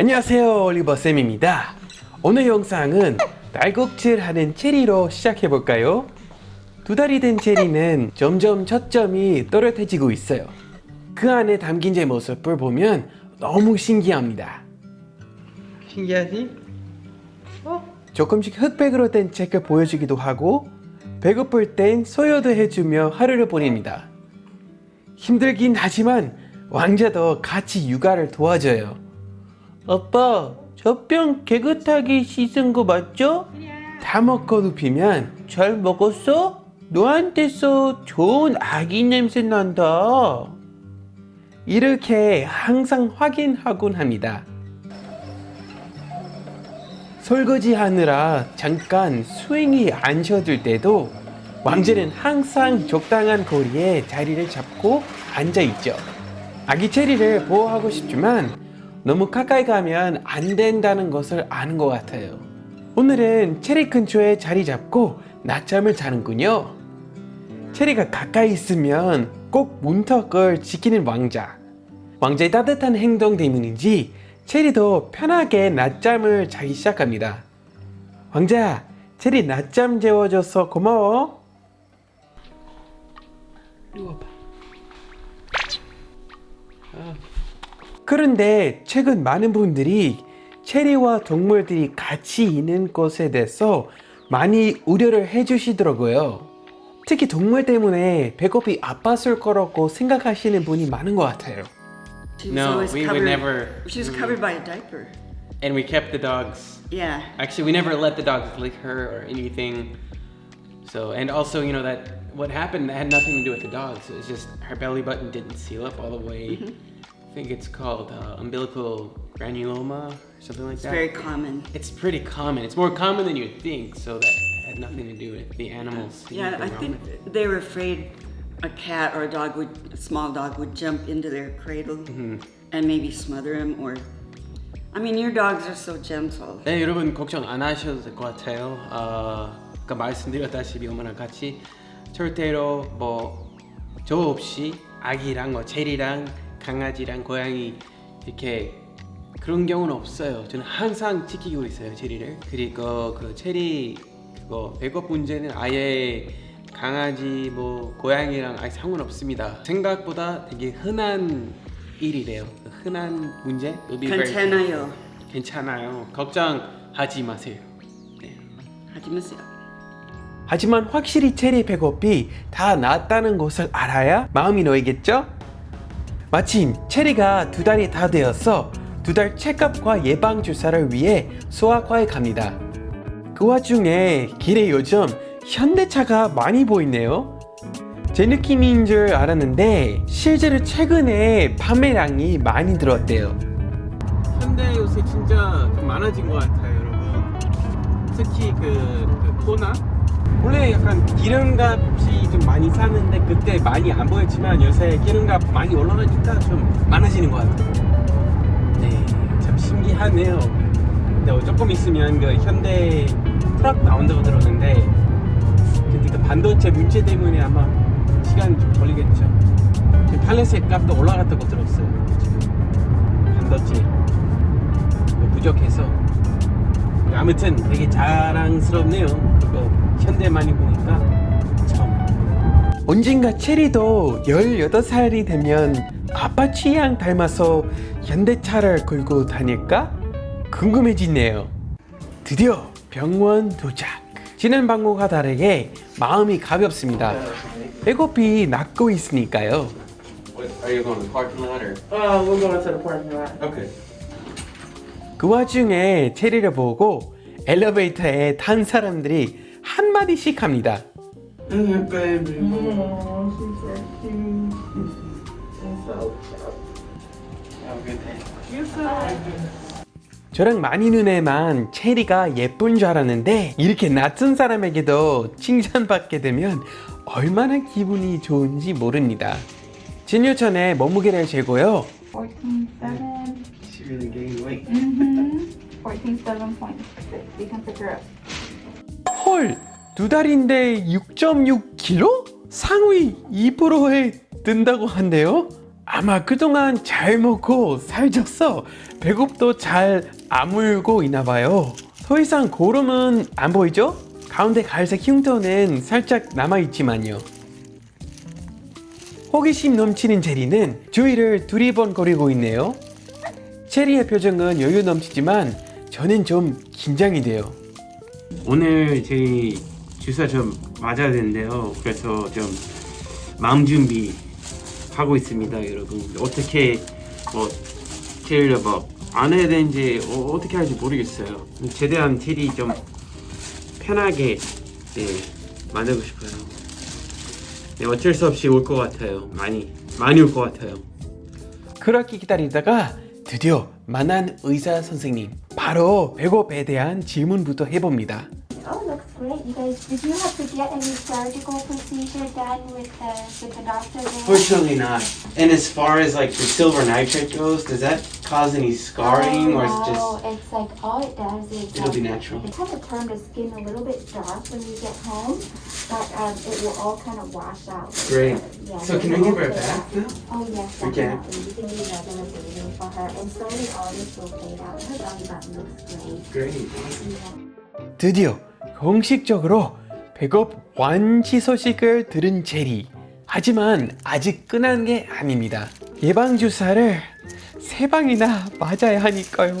안녕하세요 올리버쌤입니다. 오늘 영상은 딸꾹질 하는 체리로 시작해볼까요? 두 달이 된 체리는 점점 초점이 또렷해지고 있어요. 그 안에 담긴 제 모습을 보면 너무 신기합니다. 신기하지? 조금씩 흑백으로 된 책을 보여주기도 하고 배고플 땐 소요도 해주며 하루를 보냅니다. 힘들긴 하지만 왕자도 같이 육아를 도와줘요 아빠, 저병 깨끗하게 씻은 거 맞죠? 다 먹고 눕히면 잘 먹었어? 너한테서 좋은 아기 냄새 난다. 이렇게 항상 확인하곤 합니다. 설거지 하느라 잠깐 스윙이 안 쉬어들 때도 왕자는 항상 적당한 거리에 자리를 잡고 앉아 있죠. 아기 체리를 보호하고 싶지만 너무 가까이 가면 안 된다는 것을 아는 것 같아요. 오늘은 체리 근처에 자리 잡고 낮잠을 자는군요. 체리가 가까이 있으면 꼭 문턱을 지키는 왕자. 왕자의 따뜻한 행동 때문인지 체리도 편하게 낮잠을 자기 시작합니다. 왕자, 체리 낮잠 재워줘서 고마워. 이리 와봐. 그런데 최근 많은 분들이 체리와 동물들이 같이 있는 것에 대해서 많이 우려를 해주시더라고요. 특히 동물 때문에 배고픔이 아팠을 거라고 생각하시는 분이 많은 것 같아요. She was No, always we would covered, never- She was covered by a diaper. and we kept the dogs. Yeah. Actually, we never let the dogs lick her or anything. So, and also, you know that what happened that had nothing to do with the dogs. It was just her belly button didn't seal up all the way. I think it's called uh, umbilical granuloma or something like It's that. very common. It's pretty common. It's more common than you'd think. So that had nothing to do with the animals. Yeah, I anything wrong think with it. they were afraid a cat or a dog would, a small dog would jump into their cradle Mm-hmm. and maybe smother him or. I mean, your dogs are so gentle. 네, 여러분 걱정 안 하셔도 될 것 같아요. 어, 아까 말씀드렸다시피 어머나 같이 절대로 뭐저 없이 아기랑 뭐 체리랑 강아지랑 고양이 이렇게 그런 경우는 없어요. 저는 항상 지키고 있어요 체리를. 그리고 그 체리 그거 백업 문제는 아예 강아지 뭐 고양이랑 아예 상관없습니다. 생각보다 되게 흔한 일이래요. 흔한 문제. 괜찮아요. 괜찮아요. 걱정하지 마세요. 네. 하지 마세요. 하지만 확실히 체리 배고픔이 다 나았다는 것을 알아야 마음이 놓이겠죠? 마침 체리가 두 달이 다 되어서 두 달 체크업과 예방 주사를 위해 소아과에 갑니다. 그 와중에 길에 요즘 현대차가 많이 보이네요. 제 느낌인 줄 알았는데 실제로 최근에 판매량이 많이 늘었대요. 현대 요새 진짜 좀 많아진 것 같아요, 여러분. 특히 그, 그 코나 원래 약간 기름값이 좀 많이 쌌는데 그때 많이 안 보였지만 요새 기름값 많이 올라가니까 좀 많아지는 것 같아요. 네, 참 신기하네요. 근데 조금 있으면 그 현대 트럭 나온다고 들었는데 근데 그 반도체 문제 때문에 아마 시간 좀 걸리겠죠. 지금 팔레셋 값도 올라갔다고 들었어요. 지금 반도체 부족해서 아무튼 되게 자랑스럽네요. 그거 현대 많이 보니까 참. 언젠가 체리도 18살이 되면 아빠 취향 닮아서 현대차를 끌고 다닐까? 궁금해지네요. 드디어 병원 도착. 지난 방법과 다르게 마음이 가볍습니다. 배고픔이 낫고 있으니까요. Are you going to the parking lot or? We're going to the parking lot. Okay. 그 와중에 체리를 보고 엘리베이터에 탄 사람들이 한 마디씩 합니다. Mm, baby. Oh, she's so cute. So cute. Have a good day. You're so 저랑 많이 눈에만 체리가 예쁜 줄 알았는데 이렇게 낯선 사람에게도 칭찬받게 되면 얼마나 기분이 좋은지 모릅니다. 진료 전에 몸무게를 재고요. 14.7. She really gained weight. Mm-hmm. 14.7.6. You can pick her up. 헐, 두 달인데 6.6kg? 상위 2%에 든다고 한대요? 아마 그동안 잘 먹고 살쪄서 배꼽도 잘 아물고 있나 봐요. 더 이상 고름은 안 보이죠? 가운데 갈색 흉터는 살짝 남아있지만요. 호기심 넘치는 제리는 주위를 두리번거리고 있네요. 체리의 표정은 여유 넘치지만 저는 좀 긴장이 돼요. 오늘 제 주사 좀 맞아야 되는데요. 그래서 좀 마음 준비 하고 있습니다, 여러분. 어떻게 뭐 제일 뭐안 해야 되는지 어, 떻게 할지 모르겠어요. 최대한 체리 좀 편하게 네, 만들고 싶어요. 네, 어쩔 수 없이 올 것 같아요. 많이 많이 올 것 같아요. 그렇게 기다리다가 드디어 만난 의사 선생님 바로 배고프에 대한 질문부터 해봅니다. Oh, looks great. You guys, did you have to get any surgical procedure done with the with the doctor there? Fortunately not. And as far as like the silver nitrate goes, does that cause any scarring or is it no, just it's like all it does is It'll be um, natural. It kind of turn the skin a little bit dark when you get home, but um, it will all kind of wash out. Great. Yeah, So can we give her a bath now? Oh yes, We can. definitely. You can do regular bathing for her, and slowly all this will fade out. Her belly button looks great. Great. Yeah. 드디어 공식적으로 백업 완치 소식을 들은 제리. 하지만 아직 끝난 게 아닙니다. 예방 주사를 세 방이나 맞아야 하니까요.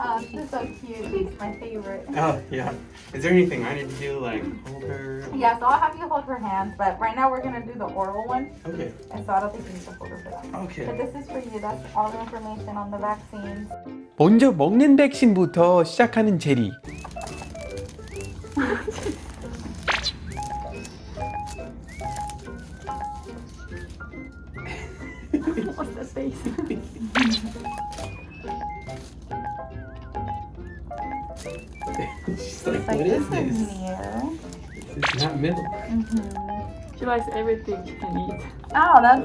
Oh, she's so cute. She's my favorite. Oh yeah. Is there anything I need to do like hold her? Yeah, so I'll have you hold her hands, but right now we're gonna do the oral one, Okay. and so I don't think you need to hold her for that. Okay. But this is for you. That's all the information on the vaccines. 먼저 먹는 백신부터 시작하는 제리. Mm-hmm. Oh, like,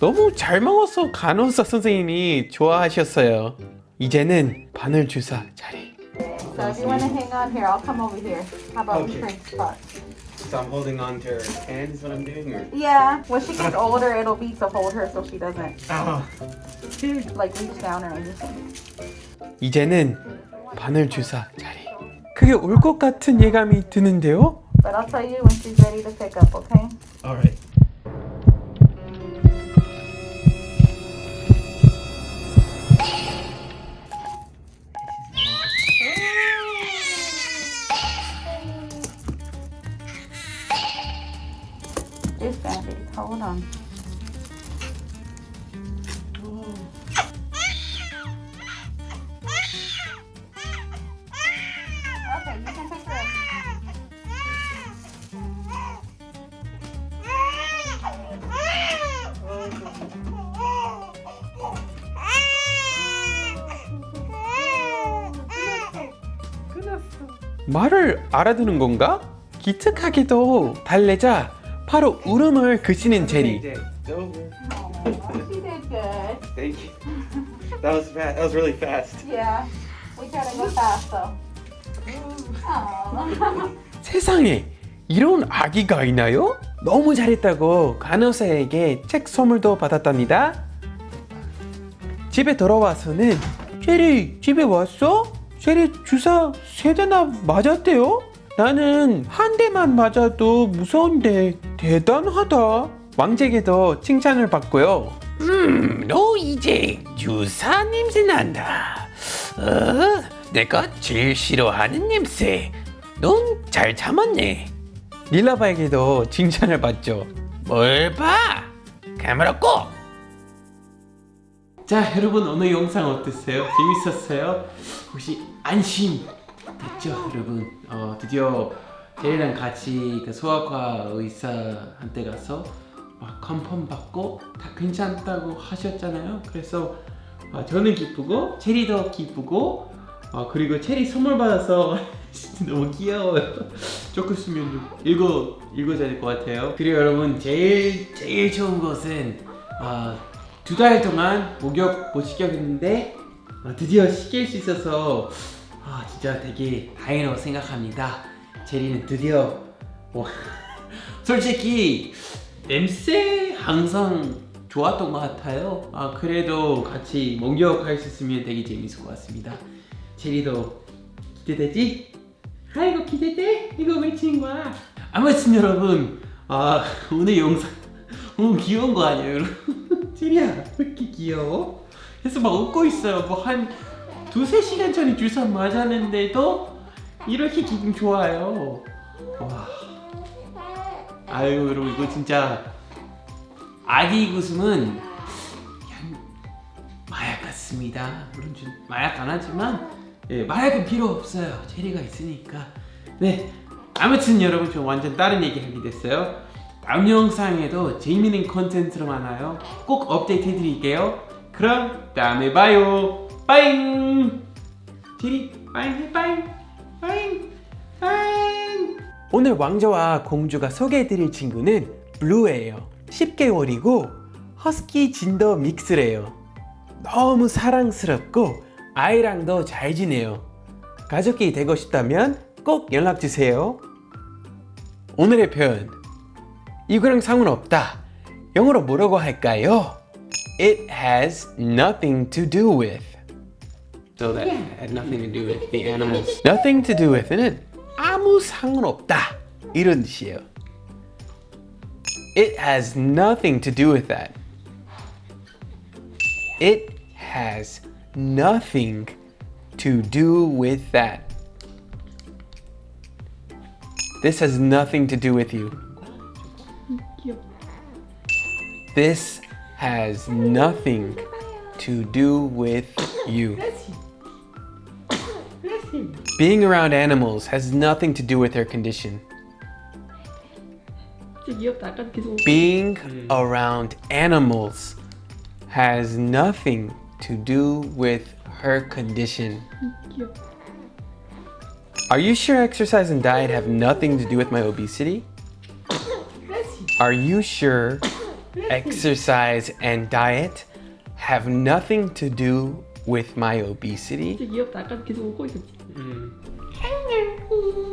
너무 잘 먹어서 간호사 선생님이 좋아하셨어요. 이제는 바늘 주사 자리. so if you want to hang on here, I'll come over here. How about we Okay. trade spots? So I'm holding on to her hand is what I'm doing or? Yeah, when she gets older, it'll be to hold her so she doesn't 아, like reach down or anything. 이제는 바늘 주사 자리. 그게 올 것 같은 예감이 드는데요. But I'll tell you when she's ready to pick up, okay? Alright. This bandage, hold on. Okay, you can take her. 말을 알아듣는 건가? 기특하게도 달래자 바로 울음을 그치는 제리. She did good. Thank you. That was fast. That was really fast. Yeah, we go. Aw. 세상에 이런 아기가 있나요? 너무 잘했다고 간호사에게 책 선물도 받았답니다. 집에 돌아와서는 쉐리 집에 왔어? 쉐리 주사 세 대나 맞았대요? 나는 한 대만 맞아도 무서운데 대단하다. 왕제에게도 칭찬을 받고요. 음, 너 이제 주사 냄새 난다. 어, 내가 제일 싫어하는 냄새. 넌 잘 참았네. 릴라바에게도 칭찬을 받죠. 뭘 봐? 카메라 꺼! 자, 여러분 오늘 영상 어땠어요? 재밌었어요? 혹시 안심 됐죠, 여러분? 어, 드디어 제이랑 같이 그 소아과 의사한테 가서 막 컨펌 받고 다 괜찮다고 하셨잖아요. 그래서 어, 저는 기쁘고 체리도 기쁘고 어, 그리고 체리 선물 받아서 진짜 너무 귀여워요. 조금 좀 읽어 읽어줘야 될 것 같아요. 그리고 여러분 제일 제일 좋은 것은 어, 두달 동안 목욕 못 시켰는데 아, 드디어 시킬 수 있어서 아, 진짜 되게 다행이라고 생각합니다. 제리는 드디어 뭐, 솔직히 냄새 항상 좋았던 것 같아요. 아 그래도 같이 목욕할 수 있으면 되게 재밌을 것 같습니다. 제리도 기대되지? 아이고 기대돼? 이거 외치는 거야. 아무튼 여러분, 아 오늘 영상 너무 귀여운 거 아니에요, 여러분? 제리야 왜 이렇게 귀여워? 그래서 막 웃고 있어요. 뭐 한 두세 시간 전에 주사 맞았는데도 이렇게 기분 좋아요. 와. 아유 여러분 이거 진짜 아기 웃음은 그냥 마약 같습니다. 물론 좀 마약 안 하지만 예, 마약은 필요 없어요. 체리가 있으니까. 네. 아무튼 여러분 저 완전 다른 얘기 하게 됐어요. 다음 영상에도 재미있는 컨텐츠로 만나요. 꼭 업데이트 해드릴게요. 그럼 다음에 봐요. 빠잉. 체리 빠잉 빠잉. 오늘 왕자와 공주가 소개해드릴 친구는 블루예요. 10개월이고 허스키 진더 믹스래요. 너무 사랑스럽고 아이랑도 잘 지내요. 가족이 되고 싶다면 꼭 연락 주세요. 오늘의 표현 이거랑 상관없다. 영어로 뭐라고 할까요? It has nothing to do with. So that had nothing to do with the animals. Nothing to do with는 아무 상관없다 이런 뜻이에요. It has nothing to do with that. It has nothing to do with that. This has nothing to do with you. 귀여워. This has nothing to do with you. Being around animals has nothing to do with their condition. Being around animals has nothing to do with her condition. Are you sure exercise and diet have nothing to do with my obesity? Are you sure exercise and diet have nothing to do with my obesity? 진